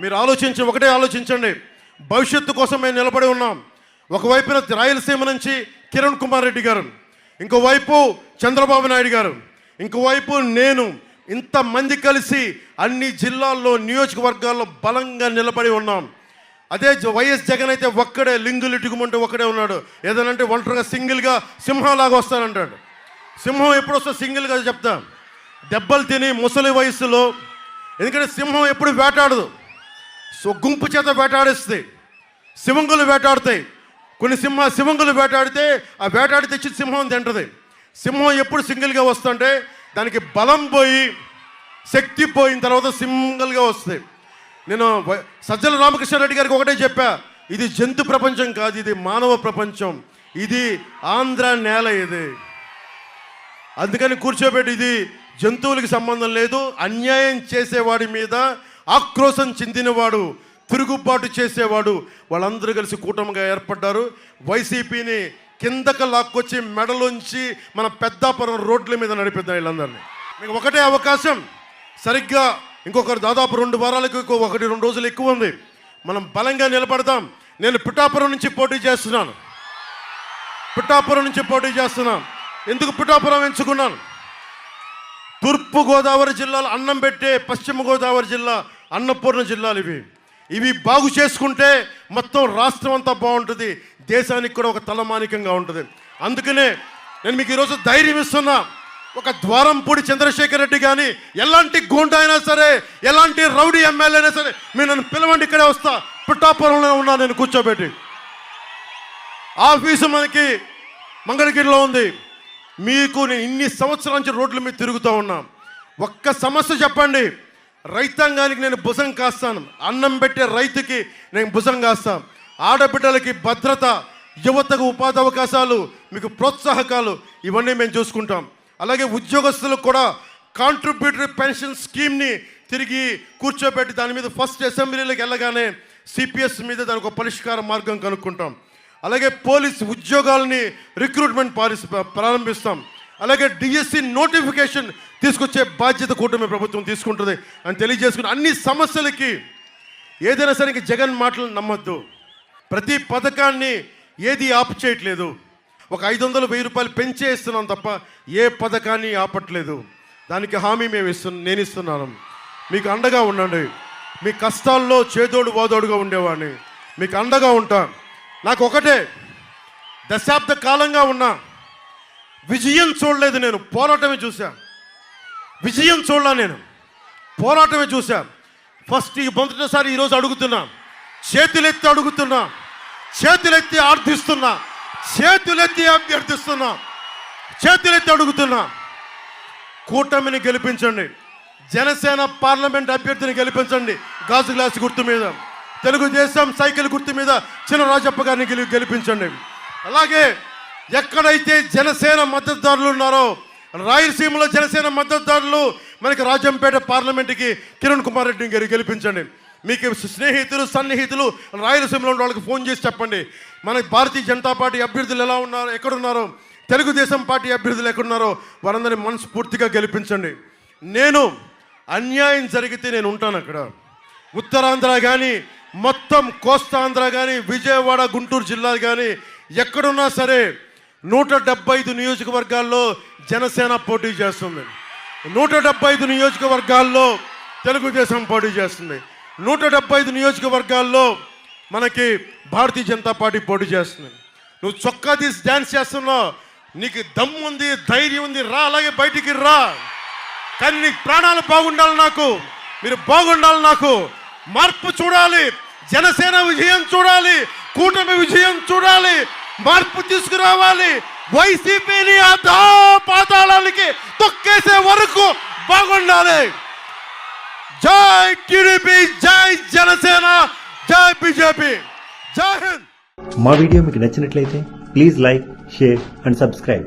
మీరు ఆలోచించి ఒకటే ఆలోచించండి. భవిష్యత్తు కోసం మేము నిలబడి ఉన్నాం. ఒకవైపున రాయలసీమ నుంచి కిరణ్ కుమార్ రెడ్డి గారు ఇంకోవైపు చంద్రబాబు నాయుడు గారు ఇంకోవైపు నేను ఇంతమంది కలిసి అన్ని జిల్లాల్లో నియోజకవర్గాల్లో బలంగా నిలబడి ఉన్నాం. అదే జ- వైఎస్ జగన్ అయితే ఒక్కడే లింగులు ఇటుకుమంటే ఒక్కడే ఉన్నాడు. ఏదనంటే ఒంటరిగా సింగిల్గా సింహంలాగా వస్తానంటాడు. సింహం ఎప్పుడు వస్తా సింగిల్గా చెప్తా. దెబ్బలు తిని ముసలి వయసులో ఎందుకంటే సింహం ఎప్పుడు వేటాడదు. సో గుంపు చేత వేటాడేస్తాయి సింహంగులు వేటాడుతాయి కొన్ని సింహ సింహంగులు వేటాడితే ఆ వేటాడి తెచ్చి సింహం తింటది. సింహం ఎప్పుడు సింగిల్గా వస్తుంటే దానికి బలం పోయి శక్తి పోయిన తర్వాత సింగిల్గా వస్తాయి. నేను సజ్జల రామకృష్ణారెడ్డి గారికి ఒకటే చెప్పా ఇది జంతు ప్రపంచం కాదు ఇది మానవ ప్రపంచం. ఇది ఆంధ్ర నేల ఇది. అందుకని కూర్చోబెట్టి ఇది జంతువులకి సంబంధం లేదు అన్యాయం చేసేవాడి మీద ఆక్రోశం చెందినవాడు తిరుగుబాటు చేసేవాడు వాళ్ళందరూ కలిసి కూటమిగా ఏర్పడ్డారు. వైసీపీని కిందకు లాక్కొచ్చి మెడలోంచి మన పెద్దాపురం రోడ్ల మీద నడిపిద్దాం వీళ్ళందరినీ. మీకు ఒకటే అవకాశం సరిగ్గా ఇంకొకరు దాదాపు రెండు వారాలకు ఇంకో ఒకటి రెండు రోజులు ఎక్కువ ఉంది. మనం బలంగా నిలబడదాం. నేను పిఠాపురం నుంచి పోటీ చేస్తున్నాను. పిఠాపురం నుంచి పోటీ చేస్తున్నాను. ఎందుకు పిఠాపురం ఎంచుకున్నాను? తూర్పుగోదావరి జిల్లాలో అన్నం పెట్టే పశ్చిమ గోదావరి జిల్లా అన్నపూర్ణ జిల్లాలు ఇవి. ఇవి బాగు చేసుకుంటే మొత్తం రాష్ట్రం అంతా బాగుంటుంది. దేశానికి కూడా ఒక తలమానికంగా ఉంటుంది. అందుకనే నేను మీకు ఈరోజు ధైర్యం ఇస్తున్నా. ఒక ద్వారంపూడి చంద్రశేఖర్ రెడ్డి కానీ ఎలాంటి గూండా అయినా సరే ఎలాంటి రౌడీ ఎమ్మెల్యే అయినా సరే మీరు నన్ను పిలవండి ఇక్కడే వస్తా. పిఠాపురంలో ఉన్నా నేను కూర్చోబెట్టి. ఆఫీసు మనకి మంగళగిరిలో ఉంది. మీకు నేను ఇన్ని సంవత్సరాల నుంచి రోడ్ల మీద తిరుగుతూ ఉన్నాం. ఒక్క సమస్య చెప్పండి. రైతాంగానికి నేను భుజం కాస్తాను. అన్నం పెట్టే రైతుకి నేను భుజం కాస్తాను. ఆడబిడ్డలకి భద్రత యువతకు ఉపాధి అవకాశాలు మీకు ప్రోత్సాహకాలు ఇవన్నీ మేము చూసుకుంటాం. అలాగే ఉద్యోగస్తులకు కూడా కాంట్రిబ్యూటరీ పెన్షన్ స్కీమ్ని తిరిగి కూర్చోబెట్టి దాని మీద ఫస్ట్ అసెంబ్లీలోకి వెళ్ళగానే సిపిఎస్ మీద దానికి ఒక పరిష్కార మార్గం కనుక్కుంటాం. అలాగే పోలీస్ ఉద్యోగాలని రిక్రూట్మెంట్ పాలిస్ ప్రారంభిస్తాం. అలాగే డిఎస్సి నోటిఫికేషన్ తీసుకొచ్చే బాధ్యత కూటమి ప్రభుత్వం తీసుకుంటుంది అని తెలియజేసుకుని అన్ని సమస్యలకి ఏదైనా సరే జగన్ మాటలు నమ్మద్దు. ప్రతి పథకాన్ని ఏది ఆపు చేయట్లేదు ఒక ఐదు వందలు వెయ్యి రూపాయలు పెంచే ఇస్తున్నాం తప్ప ఏ పథకాన్ని ఆపట్లేదు. దానికి హామీ మేము ఇస్తున్నాం నేను ఇస్తున్నాను. మీకు అండగా ఉండండి. మీ కష్టాల్లో చేదోడు వాదోడుగా ఉండేవాడిని. మీకు అండగా ఉంటాను నాకు ఒకటే దశాబ్ద కాలంగా ఉన్నా విజయం చూడలేదు నేను పోరాటమే చూశాను విజయం చూడలా నేను పోరాటమే చూశాను ఫస్ట్ ఈ మొదటిసారి ఈరోజు అడుగుతున్నా చేతులెత్తి అడుగుతున్నా చేతులెత్తి ఆర్థిస్తున్నా చేతులెత్తి అభ్యర్థిస్తున్నా చేతులెత్తి అడుగుతున్నా. కూటమిని గెలిపించండి జనసేన పార్లమెంట్ అభ్యర్థిని గెలిపించండి గాజు గ్లాస్ గుర్తు మీద. తెలుగుదేశం సైకిల్ గుర్తు మీద చిన్న రాజప్ప గారిని గెలి గెలిపించండి. అలాగే ఎక్కడైతే జనసేన మద్దతుదారులు ఉన్నారో రాయలసీమలో జనసేన మద్దతుదారులు మనకి రాజంపేట పార్లమెంట్కి కిరణ్ కుమార్ రెడ్డిని గారు గెలిపించండి. మీకు స్నేహితులు సన్నిహితులు రాయలసీమలో ఉన్న వాళ్ళకి ఫోన్ చేసి చెప్పండి. మన భారతీయ జనతా పార్టీ అభ్యర్థులు ఎలా ఉన్నారు ఎక్కడున్నారో తెలుగుదేశం పార్టీ అభ్యర్థులు ఎక్కడున్నారో వారందరినీ మనస్ఫూర్తిగా గెలిపించండి. నేను అన్యాయం జరిగితే నేను ఉంటాను అక్కడ. ఉత్తరాంధ్ర కానీ మొత్తం కోస్తాంధ్ర కానీ విజయవాడ గుంటూరు జిల్లాలు కానీ ఎక్కడున్నా సరే నూట డెబ్బై ఐదు నియోజకవర్గాల్లో జనసేన పోటీ చేస్తుంది. నూట డెబ్బై ఐదు నియోజకవర్గాల్లో తెలుగుదేశం పోటీ చేస్తుంది. నూట డెబ్బై ఐదు నియోజకవర్గాల్లో మనకి భారతీయ జనతా పార్టీ పోటీ చేస్తుంది. నువ్వు చొక్కా తీసి డ్యాన్స్ చేస్తున్నావు. నీకు దమ్ము ఉంది ధైర్యం ఉంది రా అలాగే బయటికి రా. కానీ నీకు ప్రాణాలు బాగుండాలి నాకు. మీరు బాగుండాలి నాకు. మార్పు చూడాలి. జనసేన విజయం చూడాలి కూటమి విజయం చూడాలి మార్పు తీసుకురావాలి వైసీపీని అధా పాతాళానికి తొక్కేసే వరకు బాగుండాలి. జై టీడీపీ జై జనసేన జై బీజేపీ. జై హింద్. మా వీడియో మీకు నచ్చినట్లయితే please like share and subscribe.